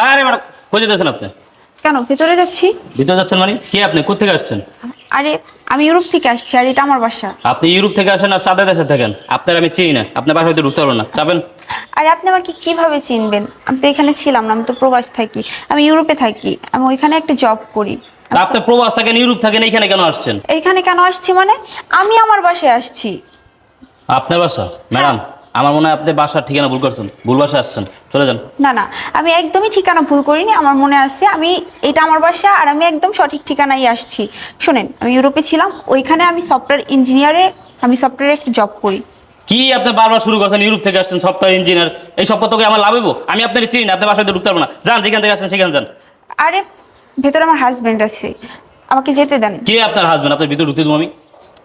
আরে ম্যাডাম কোথায় যাচ্ছেন আপনি? কেন ভেতরে যাচ্ছি? ভিতরে যাচ্ছেন মানে? কে আপনি? কোথেকে আসছেন? আরে আমি ইউরোপ থেকে আসছি আর এটা আমার বাসা। আপনি ইউরোপ থেকে আসেন আর চাঁদা দেশে থাকেন। আপনার আমি চিনি না। আপনার বাসায় হয়তো ঢুকতে পারব না। যাবেন? আরে আপনি আমাকে কীভাবে চিনবেন? আমি তো এখানে ছিলাম না আমি তো প্রবাস থাকি। আমি ইউরোপে থাকি আমি ওইখানে একটা জব করি। আপনি প্রবাস থাকেন ইউরোপ থাকেন এইখানে কেন আসছেন? এইখানে কেন আসছি মানে? আমি আমার বাসায় আসছি। আপনার বাসা? ম্যাডাম আমার মনে হয় আপনি বাসার ঠিকানা ভুল করছেন ভুল বাসায় আসছেন। চলে যান। না না আমি একদমই ঠিকানা ভুল করিনি আমার মনে আছে আমি এটা আমার বাসা আর আমি একদম সঠিক ঠিকানায় আসছি। শোনেন আমি ইউরোপে ছিলাম ওইখানে আমি সফটওয়্যার ইঞ্জিনিয়ারে আমি সফটওয়্যারে একটা জব করি। কি আপনি বারবার শুরু করছেন ইউরোপ থেকে আসছেন সফটওয়্যার ইঞ্জিনিয়ার এই সব তোকে আমার লাভ? আমি আপনার চিনি না আপনার বাসায় ঢুকতে পারব না। যান যেখান থেকে আসছেন সেখানে যান। আরে ভেতরে আমার হাজব্যান্ড আছে। আমাকে যেতে দেন। কে আপনার হাজবেন্ড আপনার ভিতরে ঢুকতে দেবো আমি?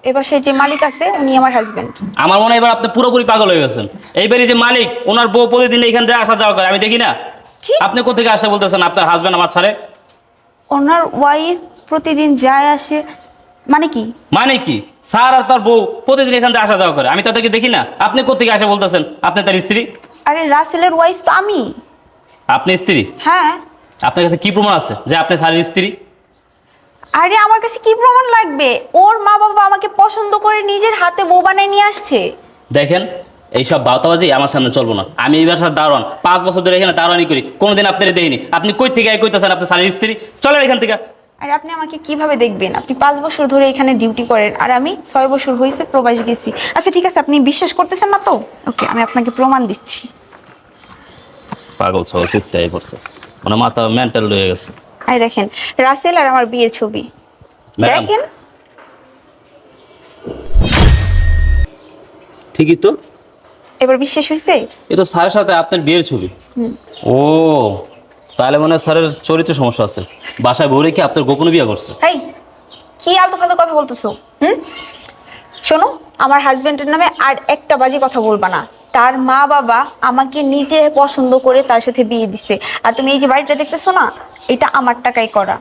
এ বাসায় যে মালিক আছে উনি আমার হাজব্যান্ড আমার মনে হয় এবার আপনি পুরোপুরি পাগল হয়ে গেছেন। এইবারই যে মালিক ওনার বউ প্রতিদিন এখান থেকে আসা যাওয়া করে আমি দেখি না। কি? আপনি কোথেকে আসে বলতেছেন? আপনার হাজবেন্ড আমার ছাড়ে? ওনার ওয়াইফ প্রতিদিন যায় আসে মানে কি? মানে কি? স্যার আর তার বউ প্রতিদিন এখান থেকে আসা যাওয়া করে আমি তাদেরকে দেখি না। আপনি কোথেকে আসে বলতেছেন? আপনি তার স্ত্রী? আরে রাসেলের ওয়াইফ তো আমি। আপনি স্ত্রী? হ্যাঁ। আপনার কাছে কি প্রমাণ আছে যে আপনি স্যারের স্ত্রী? আরে আমার কাছে কি প্রমাণ লাগবে? ওর মা বাবা আমাকে পছন্দ করে নিজের হাতে বউ বানায় নিয়ে আসছে। দেখেন এইসব বাউতাবাজি আমার সামনে চলবো না। আমি এই বাসার দারোয়ান। পাঁচ বছর ধরে এখানে দারোয়ানি করি। কোনোদিন আপনার দেখিনি। আপনি কই থেকে কইতেছেন? আপনি স্যারের স্ত্রী। চলেন এখান থেকে। আর আপনি আমাকে কীভাবে দেখবেন? আপনি পাঁচ বছর ধরে এখানে ডিউটি করেন। আর আমি ছয় বছর হয়েছে প্রবাস গেছি। আচ্ছা ঠিক আছে আপনি বিশ্বাস করতেছেন না তো? ওকে আমি আপনাকে প্রমাণ দিচ্ছি। পাগল ছল পড়ছে। মানে মাথা মেন্টাল হয়ে গেছে। আই দেখেন রাসেল আর আমার বিয়ের ছবি। দেখেন। ঠিকই তো। এবার বিশ্বাস হয়েছে? এ তো স্যারের সাথে আপনার বিয়ের ছবি। ও তাহলে মনে হয় স্যারের চরিত্র সমস্যা আছে। বাসায় বউ রেখে আপনার গোপনে বিয়ে করছে। এই কি আলতু ফালতু কথা বলতেছো হুম? শোনো আমার হাজবেন্ডের নামে আর একটা বাজে কথা বলবা না। তার মা বাবা আমাকে নিজে পছন্দ করে তার সাথে বিয়ে দিছে। আর তুমি এই যে বাড়িটা দেখতেছো না এটা আমার টাকায় করা।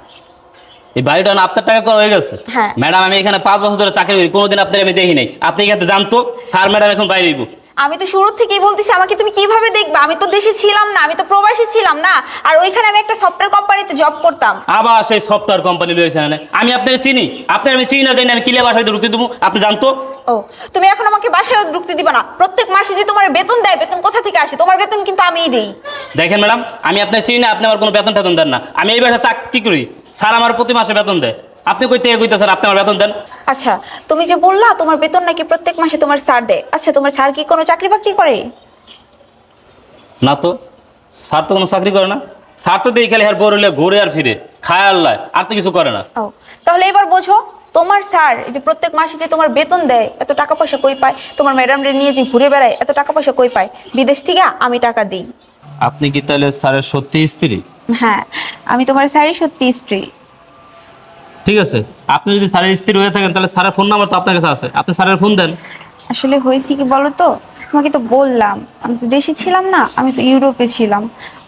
এই বাড়িটা না আপনার টাকা করা হয়ে গেছে? হ্যাঁ। ম্যাডাম আমি এখানে পাঁচ বছর ধরে চাকরি করি কোনোদিন আপনার আমি দেখি নাই। আপনি এখানে জানতো? স্যার ম্যাডাম এখন বাইরে আমি তো শুরু থেকেই বলতেছি আমাকে তুমি কীভাবে দেখবা? আমি তো দেশে ছিলাম না আমি তো প্রবাসী ছিলাম না। আর ওইখানে আমি একটা সফটওয়্যার কোম্পানিতে জব করতাম। আবার সেই সফটওয়্যার কোম্পানি রয়েছে না আমি আপনার চিনি। আপনার আমি চিনি না জানি আমি কিলে বাসায় ঢুকতে দেবো। আপনি জানতো? ও তুমি এখন আমাকে বাসায় ঢুকতে দিবা না। প্রত্যেক মাসে যে তোমার বেতন দেয় বেতন কোথা থেকে আসে? তোমার বেতন কিন্তু আমিই দেই। দেখেন ম্যাডাম আমি আপনার চিনি না আপনি আমার কোনো বেতন টেতন দেন না। আমি এই বাসায় চাকরি করি। স্যার আমার প্রতি মাসে বেতন দেয়। আপনি কই থেকে কইতেছেন? আপনি আমার বেতন দেন। আচ্ছা তুমি যে বললা তোমার বেতন নাকি প্রত্যেক মাসে তোমার স্যার দেয়। আচ্ছা তোমার স্যার কি কোনো চাকরি বাকরি করে? না তো স্যার তো কোনো চাকরি করে না। স্যার তো দেখি খালি আর বড় হলে ঘুরে আর ফিরে খায় আল্লাহ আর তো কিছু করে না। ও তাহলে এবার বোঝো তোমার স্যার এই যে প্রত্যেক মাসে যে তোমার বেতন দেয় এত টাকা পয়সা কই পায়? তোমার ম্যাডামরে নিয়ে যে ঘুরে বেড়ায় এত টাকা পয়সা কই পায়? বিদেশ থেকে আমি টাকা দিই। আপনি কি তাহলে স্যারের সত্যি স্ত্রী? হ্যাঁ আমি তোমার স্যারই সত্যি স্ত্রী। ঠিক আছে? আপনি যদি স্যারের স্ত্রী হয়ে থাকেন তাহলে স্যারের ফোন নাম্বার তো আপনার কাছে আছে। আপনি স্যারের ফোন দেন। আসলে হয়েছে কি বলো তো তোমাকে তো বললাম আমি তো দেশে ছিলাম না আমি তো ইউরোপে ছিলাম।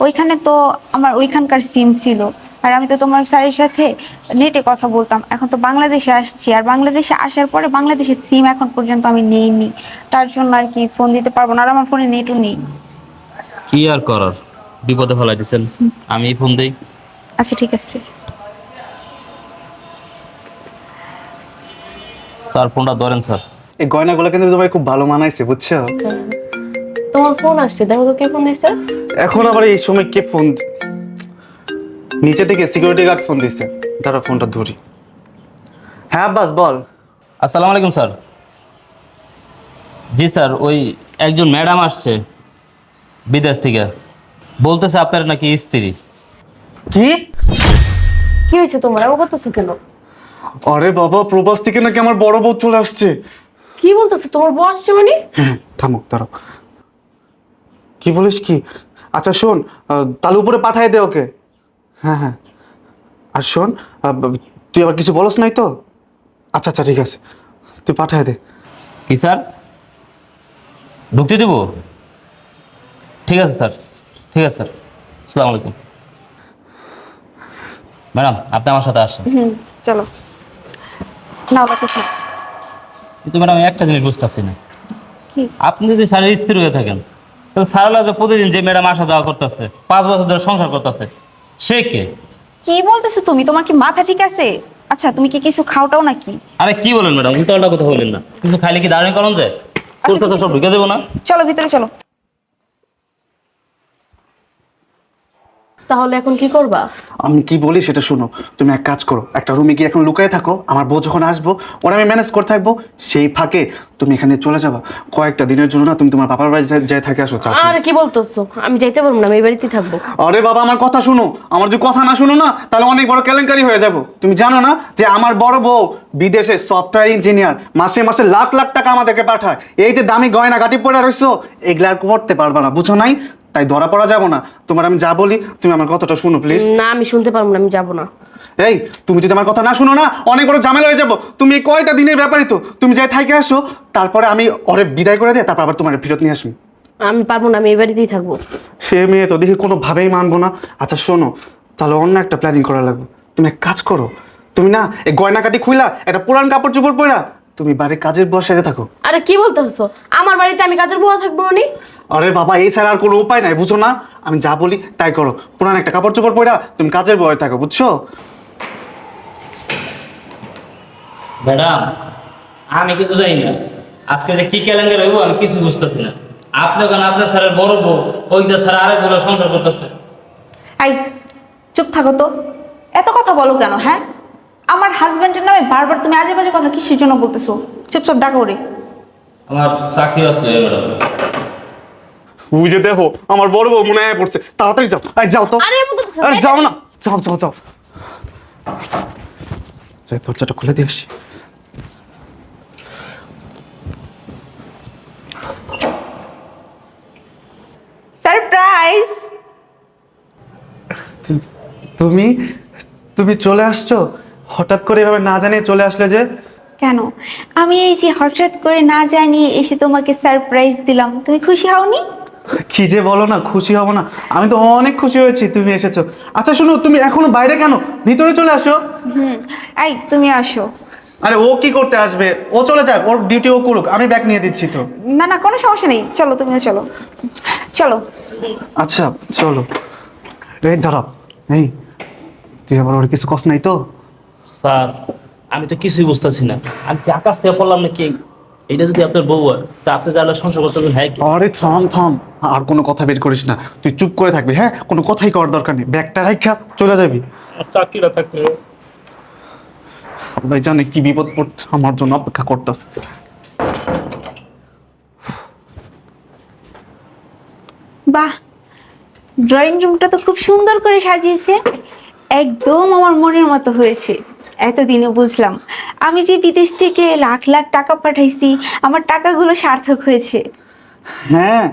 ওইখানে তো আমার ওইখানকার সিম ছিল। আর আমি তো তোমার স্যারের সাথে নেটে কথা বলতাম। এখন তো বাংলাদেশে আসছি। আর বাংলাদেশে আসার পরে বাংলাদেশের সিম এখন পর্যন্ত আমি নেইনি। তার জন্য আর কি ফোন দিতে পারব না। আর আমার ফোনে নেটও নেই। কি আর করার? বিপদে ফেলাই দিচ্ছেন আমি ফোন দেই। আচ্ছা ঠিক আছে। স্যার ফোনটা ধরেন স্যার। এই গয়নাগুলো কিন্তু তোমায় খুব ভালো মানাইছে বুঝছ? তোমার ফোন আসছে দেখো তো কে ফোন দিছে। এখন আবার এই সময় কে ফোন নিচে থেকে সিকিউরিটি গার্ড ফোন দিছে। দাঁড়া ফোনটা ধরি। হ্যাঁ আব্বাস বল। আসসালামু আলাইকুম স্যার। জি স্যার ওই একজন ম্যাডাম আসছে বিদেশ থেকে। বলতেছে আপনার নাকি স্ত্রী। কি? কি হয়েছে তোমার? এমন করতেছো কেন? আরে বাবা প্রবাস থেকে নাকি আমার বড় বউ চলে আসছে। কি বলতেছো? তোমার বউ আসছে মানে? হ্যাঁ থামো দাঁড়াও। কি বলিস কি? আচ্ছা শোন তাহলে উপরে পাঠাই দে ওকে। হ্যাঁ হ্যাঁ। আর শোন তুই আবার কিছু বলস নাই তো? আচ্ছা আচ্ছা ঠিক আছে। তুই পাঠাই দে। কি স্যার? ঢুকতে দেব? ঠিক আছে স্যার। ঠিক আছে স্যার। আসসালামু আলাইকুম। ম্যাডাম আপনি আমার সাথে আসেন। হুম চলো। না কিন্তু ম্যাডাম আমি একটা জিনিস বুঝতেছি না। কি? আপনি যদি স্যারের স্ত্রী হয়ে থাকেন তো সারালা যে প্রতিদিন যে ম্যাডাম আসা যাওয়া করতেছে পাঁচ বছর ধরে সংসার করতেছে সে কে? কি বলতেছো তুমি? তোমার কি মাথা ঠিক আছে? আচ্ছা তুমি কি কিছু খাওটাও নাকি? আরে কি বলেন ম্যাডাম উল্টা কথা বলেন না। কিন্তু খাইলে কি দাঁড়িয়ে করণ যায় করতে সব ঢুকে দেবো না? চলো ভিতরে চলো। তাহলে এখন কি করবা? আমি কি বলি সেটা শোনো। তুমি এক কাজ করো একটা রুমে গিয়ে এখন লুকায় থাকো আমার বউ যখন আসব ওরা আমি ম্যানেজ করে থাকব সেই ফাঁকে তুমি এখানে চলে যাবা। কয়েকটা দিনের জন্য না তুমি তোমার বাবার বাড়ি যাই- থাকে আসো চাও আর কি বলতেছো? আমি যাইতে পারব না আমি এই বাড়িতেই থাকব। আরে বাবা আমার কথা শুনো। আমার যদি কথা না শুনো না তাহলে অনেক বড় কেলেঙ্কারি হয়ে যাব। তুমি জানো না যে আমার বড় বউ বিদেশে সফটওয়্যার ইঞ্জিনিয়ার মাসে মাসে লাখ লাখ টাকা আমাদেরকে পাঠায়। এই যে দামি গয়না গাটি পরে রইছো এগুলা আর করতে পারবা না বুঝো নাই? তাই ধরা পড়া যাব না। তোমার আমি যা বলি তুমি আমার কথাটা শুনো প্লিজ না আমি শুনতে পারব না আমি যাব না। এই তুমি যদি আমার কথা না শুনো না অনেক বড় ঝামেলা হয়ে যাব। তুমি এই কয়টা দিনের ব্যাপারই তো। তুমি যাই থাইকে আসো তারপরে আমি ওরে বিদায় করে দিয়ে তারপর আবার তোমার ফেরত নিয়ে আসব। আমি পারব না আমি এই বাড়িতেই থাকব। সে মেয়ে তো দেখি কোনোভাবেই মানবো না। আচ্ছা শোনো তাহলে অন্য একটা প্ল্যানিং করা লাগবে। তুমি এক কাজ করো তুমি না এই গয়নাকাটি খুইলা একটা পুরান কাপড় চোপড় পরা তুমি বাড়ির কাজের বসাতে থাকো। আরে কি বলতেছো? আমার বাড়িতে আমি কাজের বুয়া থাকব উনি? আরে বাবা এই ছাড়া আর কোনো উপায় নাই বুঝো না? আমি যা বলি তাই করো। পুরান একটা কাপড় চোপড় পরা তুমি কাজের বয়ে থাকো বুঝছ? ম্যাডাম আমি কিছু জানি না। আজকে যে কি ক্যালেন্ডার হইব আমি কিছু বুঝতেছি না। আপনি ওখানে আপনার স্যারের বড় বউ ওইটা স্যার আরেক বলে সংসার করতেছে। আই চুপ থাকো তো। এত কথা বলো কেন হ্যাঁ? আমার হাজবেন্ডের নামে বারবার তুমি আজে বাজে কথা কিসের জন্য বলতেছো? চুপ চুপ ডাকো রে আমার চাকরি আসলে ম্যাডাম বুঝে দেখো আমার বড় বউ মনে পড়ছে। তাড়াতাড়ি যাও। এই যাও তো। আরে আরে? যাও না। যাও যাও যাও। যাই দরজাটা খুলে দিয়ে আসি। সারপ্রাইজ তুমি তুমি চলে আসছো? হঠাৎ করে এভাবে না জানিয়ে চলে আসলে যে? কেন? আমি এই যে হঠাৎ করে না জানিয়ে এসে তোমাকে সারপ্রাইজ দিলাম তুমি খুশি হওনি? কি যে বলো না খুশি হব না। আমি তো অনেক খুশি হয়েছি তুমি এসেছ। আচ্ছা শোনো তুমি এখনও বাইরে কেন? ভিতরে চলে আসো। হুম এই তুমি আসো। আরে ও কি করতে আসবে? ও চলে যাক ওর ডিউটি ও করুক আমি ব্যাগ নিয়ে দিচ্ছি তো। না না কোনো সমস্যা নেই। চলো তুমিও চলো। চলো। আচ্ছা চলো। এই দাঁড়াও। এই তুই আবার ওর কিছু কষ্ট নাই তো? স্যার আমি তো কিছুই বুঝতেছি না। আমি কি আকাশ থেকে পড়লাম নাকি এটা যদি আপনার বউ হয় তা আপনি যাহলে সংসার করতে হ্যাঁ আরে থাম থাম আর কোনো কথা বের করিস না। তুই চুপ করে থাকবি হ্যাঁ? কোনো কথাই করার দরকার নেই। ব্যাগটা রাখা চলে যাবি। চাকরিটা থাকলে। ভাই জানে কি বিপদ পড়ছে আমার জন্য অপেক্ষা করতেছে। বাহ ড্রয়িং রুমটা তো খুব সুন্দর করে সাজিয়েছে। একদম আমার মনের মতো হয়েছে। এতদিনে বুঝলাম, আমি যে বিদেশ থেকে লাখ লাখ টাকা পাঠাইছি, আমার টাকাগুলো সার্থক হয়েছে। হ্যাঁ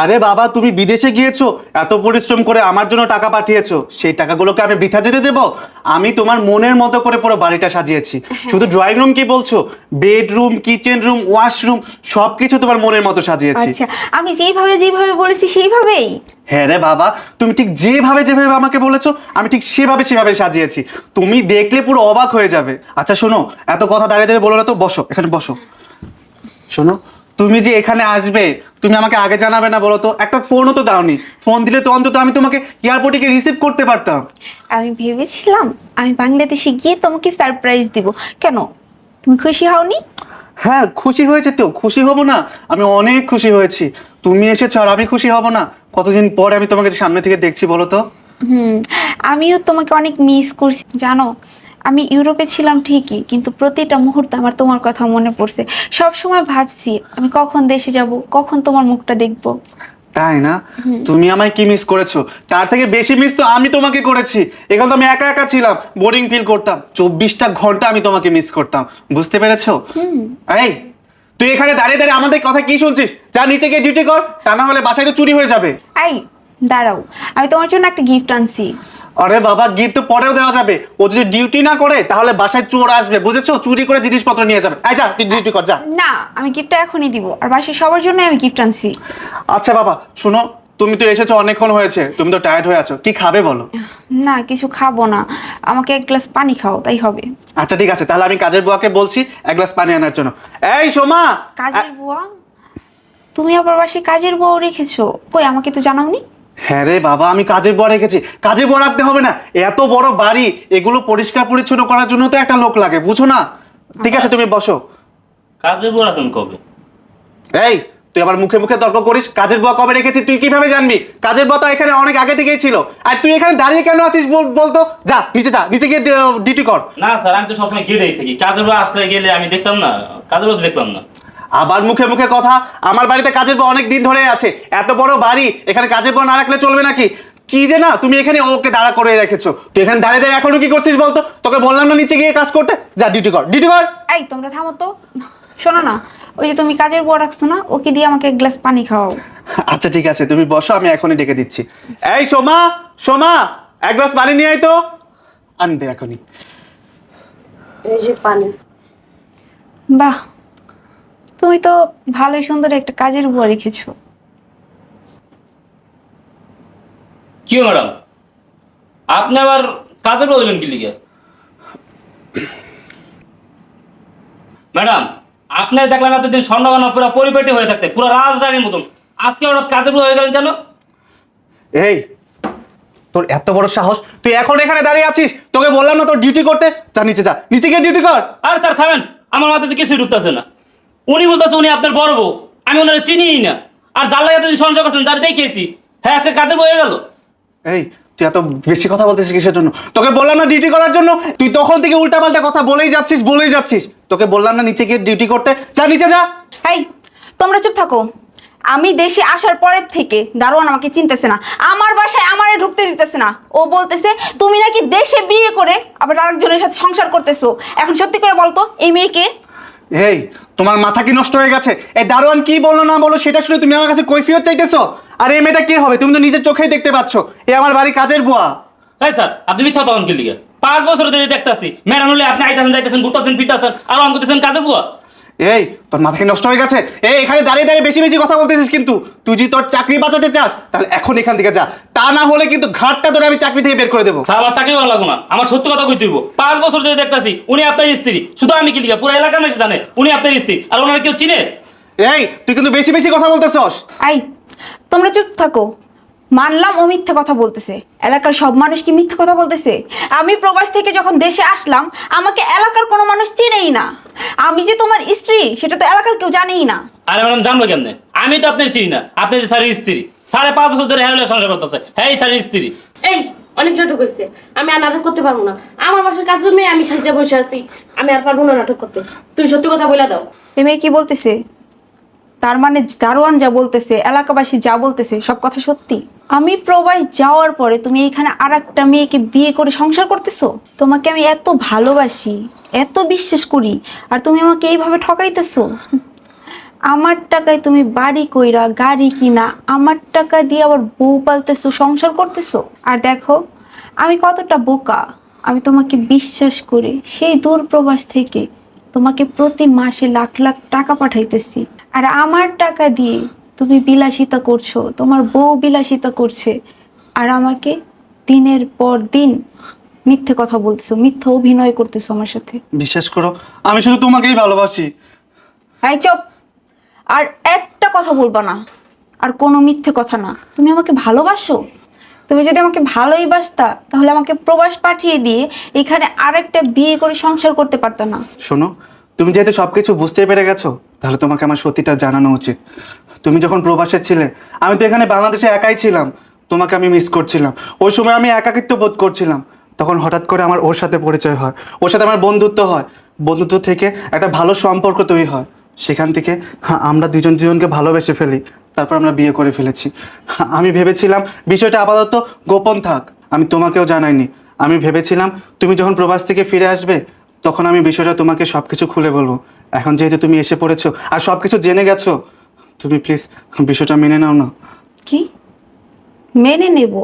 আরে বাবা তুমি বিদেশে গিয়েছো এত পরিশ্রম করে আমার জন্য টাকা পাঠিয়েছো সেই টাকাগুলোকে আমি বৃথা যেতে দেব? আমি তোমার মনের মতো করে পুরো বাড়িটা সাজিয়েছি। শুধু ড্রয়িং রুম কি বলছো? বেডরুম কিচেন রুম ওয়াশরুম সব কিছু তোমার মনের মতো সাজিয়েছি। আচ্ছা আমি যেইভাবে যেইভাবে বলেছি সেইভাবেই। হ্যাঁ রে বাবা তুমি ঠিক যেভাবে যেভাবে আমাকে বলেছ আমি ঠিক সেভাবে সেভাবে সাজিয়েছি। তুমি দেখলে পুরো অবাক হয়ে যাবে। আচ্ছা শোনো এত কথা দাঁড়িয়ে দাঁড়িয়ে বলো না তো বসো এখানে বসো। শোনো তুমি যে এখানে আসবে তুমি আমাকে আগে জানাবে না বলো তো? একটা ফোনও তো দাওনি। ফোন দিলে তো অন্তত আমি তোমাকে এয়ারপোর্টে গিয়ে রিসিভ করতে পারতাম। আমি ভেবেছিলাম আমি বাংলাদেশে গিয়ে তোমাকে সারপ্রাইজ দিব। কেন? তুমি খুশি হওনি? হ্যাঁ খুশি হয়েছে তো। খুশি হব না আমি অনেক খুশি হয়েছি। তুমি এসেছ আর আমি খুশি হব না। কতদিন পরে আমি তোমাকে সামনে থেকে দেখছি বলো তো? হুম আমিও তোমাকে অনেক মিস করছি। জানো আমি ইউরোপে ছিলাম ঠিকই কিন্তু প্রতিটা মুহূর্তে আমার তোমার কথা মনে পড়ছে। সব সময় ভাবছি আমি কখন দেশে যাব কখন তোমার মুখটা দেখব। তাই না? তুমি আমায় কি মিস করেছ? তার থেকে বেশি মিস তো আমি তোমাকে করেছি। এখানে তো আমি একা একা ছিলাম বোরিং ফিল করতাম। চব্বিশটা ঘণ্টা আমি তোমাকে মিস করতাম। বুঝতে পেরেছ? এই তুই এখানে দাঁড়িয়ে দাঁড়িয়ে আমাদের কথা কি শুনছিস? যা নিচে গিয়ে ডিউটি কর তা না হলে বাসায় তো চুরি হয়ে যাবে। এই দাঁড়াও আমি তোমার জন্য একটা গিফট আনছি। আরে বাবা গিফট তো পরেও দেওয়া যাবে। ও যদি ডিউটি না করে তাহলে বাসায় চোর আসবে বুঝেছ? চুরি করে জিনিসপত্র নিয়ে যাবে। এই যা তুই ডিউটি কর যা। না আমি গিফটটা এখনই দিব আর বাসায় সবার জন্য আমি গিফট আনছি। আচ্ছা বাবা শোনো তুমি তো এসেছ অনেকক্ষণ হয়েছে। তুমি তো টায়ার্ড হয়ে আছো। কি খাবে বলো? না কিছু খাব না। আমাকে এক গ্লাস পানি খাও তাই হবে। আচ্ছা ঠিক আছে তাহলে আমি কাজের বুয়াকে বলছি এক গ্লাস পানি আনার জন্য। এই সোমা! কাজের বুয়া? তুমি আবার বাসায় কাজের বউ রেখেছো? কই আমাকে তো জানাওনি? হ্যাঁ রে বাবা আমি কাজের বর রেখেছি। কাজের বর রাখতে হবে না। এত বড় বাড়ি এগুলো পরিষ্কার পরিচ্ছন্ন করার জন্য তো একটা লোক লাগে বুঝো না? ঠিক আছে তুমি বসো। কাজে বুয়া রাখুন কবে? এই তুই আবার মুখে মুখে তর্ক করিস? কাজের বুয়া কবে রেখেছি তুই কীভাবে জানবি? কাজের বুয়া তো এখানে অনেক আগে থেকেই ছিল। আর তুই এখানে দাঁড়িয়ে কেন আছিস বল- বলতো? যা নিচে যা নিচে গিয়ে ডিউটি কর। না স্যার আমি তো সবসময় গেটেই থাকি। কাজের বুয়া আসলে গেলে আমি দেখতাম না কাজের বুয়া তো দেখলাম না। আবার মুখে মুখে কথা। আমার বাড়িতে কাজের বউ অনেক দিন ধরে আছে। এত বড় বাড়ি এখানে কাজের বউ না রাখলে চলবে নাকি? কি যে না তুমি এখানে ওকে দাঁড়া করে রেখেছো। তো এখানে দাঁড়িয়ে দাঁড়িয়ে এখনও কি করছিস বলতো? তোকে বললাম না নিচে গিয়ে কাজ করতে? যা ডিউটি কর ডিউটি কর। এই তোমরা থামো তো। শোনো না ওই যে তুমি কাজের বউ রাখছো না ওকে দিয়ে আমাকে এক গ্লাস পানি খাওয়াও। আচ্ছা ঠিক আছে তুমি বসো আমি এখনই ডেকে দিচ্ছি। এই সোমা সোমা এক গ্লাস পানি নিয়ে আয় তো। আনবে এখনই। এই যে পানি। বাহ তুমি তো ভালোই সুন্দর একটা কাজের বুয়া রেখেছো। কি ম্যাডাম? আপনি আবার কাজের বুয়া দিলেন কি লিগে? ম্যাডাম আপনার দেখলাম এতদিন স্বর্ণবানা পুরো পরিপাটি হয়ে থাকতে পুরো রাজধানীর মতন। আজকে হঠাৎ কাজের বুয়া হয়ে গেলেন কেন? এই তোর এত বড় সাহস তুই এখন এখানে দাঁড়িয়ে আছিস? তোকে বললাম না তোর ডিউটি করতে? যা নিচে যা নিচে গিয়ে ডিউটি কর। আর স্যার থামেন। আমার মাথাতে কিছুই ঢুকতেছে না। উনি বলতেছে উনি আপনার বড় বউ। আমি ওনারা চিনিই না। আর যার লাগে এতদিন সংসার করছেন যার দেখিয়েছি হ্যাঁ আজকে কাজে বয়ে গেল। এই তুই এত বেশি কথা বলতেছিস কিসের জন্য? তোকে বললাম না ডিউটি করার জন্য? তুই তখন থেকে উল্টাপাল্টা কথা বলেই যাচ্ছিস বলেই যাচ্ছিস। তোকে বললাম না নিচে গিয়ে ডিউটি করতে। যা নিচে যা। এই তোমরা চুপ থাকো। আমি দেশে আসার পরের থেকে দারোয়ান আমাকে চিনতেছে না। আমার বাসায় আমারে ঢুকতে দিতেছে না। ও বলতেছে তুমি নাকি দেশে বিয়ে করে আবার আরেকজনের সাথে সংসার করতেছো? এখন সত্যি করে বলতো এই মেয়েকে এই, তোমার মাথা কি নষ্ট হয়ে গেছে? এই দারোয়ান কি বলল না বলো সেটা শুনে তুমি আমার কাছে কৈফিয়ত চাইতেছ? আর এই মেয়েটা কি হবে? তুমি তো নিজের চোখেই দেখতে পাচ্ছ। এ আমার বাড়ি কাজের বুয়া। তাই স্যার, আপনি মিথ্যা তখন কি লিগে। পাঁচ বছর ধরে দেখতেছি ম্যাডাম হলে আপনি আইতাছেন, যাইতেছেন ঘুরতেছেন ফিরতেছেন আর অঙ্ক করতেছেন, কাজের বুয়া। এই তোর মাথা কি নষ্ট হয়ে গেছে? এই এখানে দাঁড়িয়ে দাঁড়িয়ে বেশি বেশি কথা বলতেছিস কিন্তু। তুই যদি তোর চাকরি বাঁচাতে চাস তাহলে এখন এখান থেকে যা। তা না হলে কিন্তু ঘাটটা ধরে আমি চাকরি থেকে বের করে দেবো। স্যার আমার চাকরি করা লাগবো না। আমার সত্যি কথা কই তুইব? পাঁচ বছর ধরে দেখতেছি উনি আপনার স্ত্রী। শুধু আমি কি লিখা? পুরো এলাকা মেসে জানে উনি আপনার স্ত্রী। আর ওনারা কেউ চিনে? এই তুই কিন্তু বেশি বেশি কথা বলতেছস। আই তোমরা চুপ থাকো। মানলাম ও মিথ্যে কথা বলতেছে। এলাকার সব মানুষ কি মিথ্যে কথা বলতেছে? আমি প্রবাস থেকে যখন দেশে আসলাম আমাকে এলাকার কোনো মানুষ চেনেই না। আমি যে তোমার স্ত্রী সেটা তো এলাকার কেউ জানেই না। আরে ম্যাডাম জানব কেমনে? আমি তো আপনার চিনি না। আপনি যে স্যারের স্ত্রী। সাড়ে পাঁচ বছর ধরে হ্যাঁ সংসার করতেছে। হ্যাঁ এই স্যারের স্ত্রী। এই অনেক নাটক হয়েছে। আমি আর নাটক করতে পারব না। আমার বাসার কাজের মেয়ে আমি সাজা বসে আছি। আমি আর পারব না নাটক করতে। তুমি সত্যি কথা বলে দাও। এ মেয়ে কি বলতেছে? তার মানে দারোয়ান যা বলতেছে, এলাকাবাসী যা বলতেছে, সব কথা সত্যি? আমি প্রবাস যাওয়ার পরে তুমি এখানে আর একটা মেয়েকে বিয়ে করে সংসার করতেছো? তোমাকে আমি এত ভালোবাসি, এত বিশ্বাস করি, আর তুমি আমাকে এইভাবে ঠকাইতেছো? আমার টাকায় তুমি বাড়ি কইরা গাড়ি কিনা, আমার টাকা দিয়ে আবার বউ পালতেছো, সংসার করতেছো? আর দেখো, আমি কতটা বোকা, আমি তোমাকে বিশ্বাস করে, সেই দূর প্রবাস থেকে তোমাকে প্রতি মাসে লাখ লাখ টাকা পাঠাইতেছি। আর আমার টাকা দিয়ে তুমি বিলাসিতা করছ তোমার বউ বিলাসিতা করছে। আর আমাকে দিনের পর দিন মিথ্যে কথা বলতেছো মিথ্যে অভিনয় করতেছো আমার সাথে। বিশ্বাস করো আমি শুধু তোমাকেই ভালোবাসি। এই চপ! আর একটা কথা বলবা না। আর কোনো মিথ্যে কথা না। তুমি আমাকে ভালোবাসো? তুমি যদি আমাকে ভালোই বাসতা, তাহলে আমাকে প্রবাস পাঠিয়ে দিয়ে এখানে আরেকটা বিয়ে করে সংসার করতে পারতা না। শোনো, তুমি যেহেতু সব কিছু বুঝতে পেরে গেছো, তাহলে তোমাকে আমার সত্যিটা জানানো উচিত। তুমি যখন প্রবাসে ছিলে, আমি তো এখানে বাংলাদেশে একাই ছিলাম, তোমাকে আমি মিস করছিলাম। ওই সময় আমি একাকিত্ব বোধ করছিলাম। তখন হঠাৎ করে আমার ওর সাথে পরিচয় হয়, ওর সাথে আমার বন্ধুত্ব হয়। বন্ধুত্ব থেকে একটা ভালো সম্পর্ক তৈরি হয়। সেখান থেকে হ্যাঁ আমরা দুজন দুজনকে ভালোবেসে ফেলি। তারপর আমরা বিয়ে করে ফেলেছি। আমি ভেবেছিলাম বিষয়টা আপাতত গোপন থাক, আমি তোমাকেও জানাইনি। আমি ভেবেছিলাম তুমি যখন প্রবাস থেকে ফিরে আসবে, তখন আমি বিষয়টা তোমাকে সব কিছু খুলে বলব। এখন যেহেতু তুমি এসে পড়েছো আর সব কিছু জেনে গেছো, তুমি প্লিজ বিষয়টা মেনে নাও না। কি? মেনে নেব?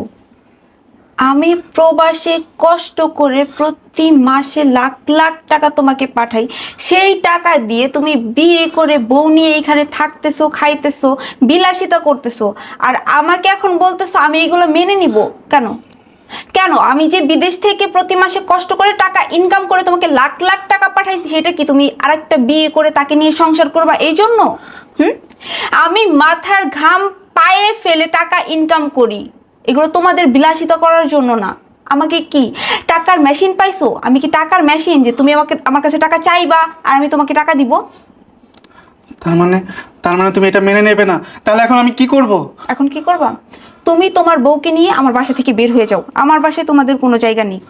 আমি প্রবাসে কষ্ট করে প্রতি মাসে লাখ লাখ টাকা তোমাকে পাঠাই। সেই টাকা দিয়ে তুমি বিয়ে করে বউ নিয়ে এখানে থাকতেছো, খাইতেছো, বিলাসিতা করতেছো। আর আমাকে এখন বলতেছো, আমি এগুলো মেনে নিব। কেন? কেন? আমি যে বিদেশ থেকে প্রতি মাসে কষ্ট করে টাকা ইনকাম করে তোমাকে লাখ লাখ টাকা পাঠাইছি, সেটা কি তুমি আরেকটা বিয়ে করে তাকে নিয়ে সংসার করবা এই জন্য? হুম? আমি মাথার ঘাম পায়ে ফেলে টাকা ইনকাম করি। এগুলো তোমাদের বিলাসিত করার জন্য না। আমাকে কি টাকার মেশিন পাইছো? আমি কি টাকার মেশিন যে তুমি আমাকে আমার কাছে টাকা চাইবা আর আমি তোমাকে টাকা দিব? তার মানে তার মানে তুমি এটা মেনে নেবে না। তাহলে এখন আমি কি করব? এখন কি করবা? তুমি তোমার বউকে নিয়ে আমার বাসা থেকে বের হয়ে যাও। আমার বাসায় তোমাদের কোনো জায়গা নেই।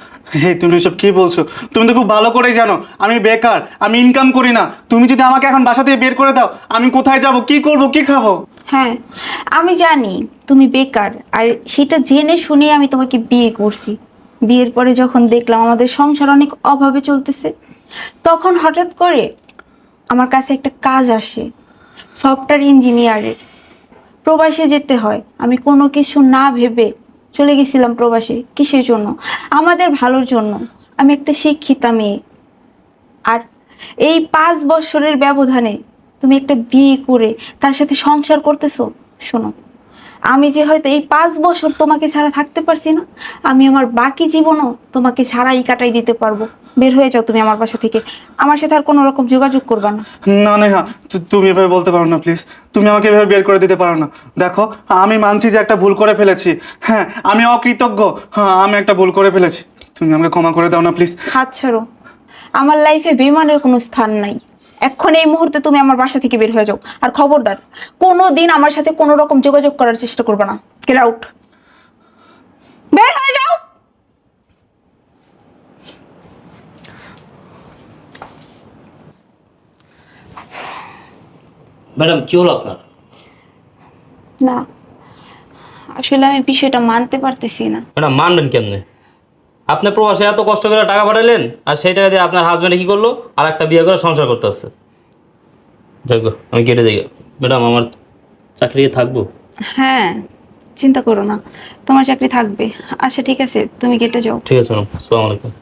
হে তুমি এসব কি বলছো? তুমি তো খুব ভালো করেই জানো আমি বেকার আমি ইনকাম করি না। তুমি যদি আমাকে এখন বাসা থেকে বের করে দাও আমি কোথায় যাব কি করব কি খাব? হ্যাঁ আমি জানি তুমি বেকার আর সেটা জেনে শুনে আমি তোমাকে বিয়ে করছি। বিয়ের পরে যখন দেখলাম আমাদের সংসার অনেক অভাবে চলতেছে তখন হঠাৎ করে আমার কাছে একটা কাজ আসে সফটওয়্যার ইঞ্জিনিয়ারের প্রবাসে যেতে হয়। আমি কোনো কিছু না ভেবে চলে গেছিলাম প্রবাসে। কিসের জন্য? আমাদের ভালোর জন্য। আমি একটা শিক্ষিতা মেয়ে। আর এই পাঁচ বছরের ব্যবধানে তুমি একটা বিয়ে করে তার সাথে সংসার করতেছো? শোনো। আমি যে হয়তো এই পাঁচ বছর তোমাকে ছাড়া থাকতে পারছি না আমি আমার বাকি জীবনও তোমাকে ছাড়াই কাটাই দিতে পারব। বের হয়ে যাও তুমি আমার বাসা থেকে। আমার সাথে আর কোনো রকম যোগাযোগ করবা না। না নেহা তু- তুমি এভাবে বলতে পারো না প্লিজ তুমি আমাকে এভাবে বের করে দিতে পারো না। দেখো আমি মানছি যে একটা ভুল করে ফেলেছি। হ্যাঁ আমি অকৃতজ্ঞ। হ্যাঁ আমি একটা ভুল করে ফেলেছি। তুমি আমাকে ক্ষমা করে দাও না প্লিজ হাত ছাড়ো। আমার লাইফে বিমানের কোনো স্থান নাই। এখন এই মুহূর্তে তুমি আমার বাসা থেকে বের হয়ে যাও। আর খবরদার কোনো দিন আমার সাথে কোনো রকম যোগাযোগ করার চেষ্টা করবে না। গেট আউট বের হয়ে যাও। ম্যাডাম কি হলো আপনার? না আসলে আমি বিষয়টা মানতে পারতেছি না। ম্যাডাম মানবেন কেমনে? আপনি প্রবাসে এত কষ্ট করে টাকা পাঠালেন আর সেই টাকা দিয়ে আপনার হাজব্যান্ডে কি করল? আর একটা বিয়ে করে সংসার করতে আসছে। দেখো আমি কেটে যাই ম্যাডাম আমার চাকরি থাকব? হ্যাঁ চিন্তা করো না। তোমার চাকরি থাকবে। আচ্ছা ঠিক আছে তুমি কেটে যাও। ঠিক আছে ম্যাডাম। আসসালামু আলাইকুম।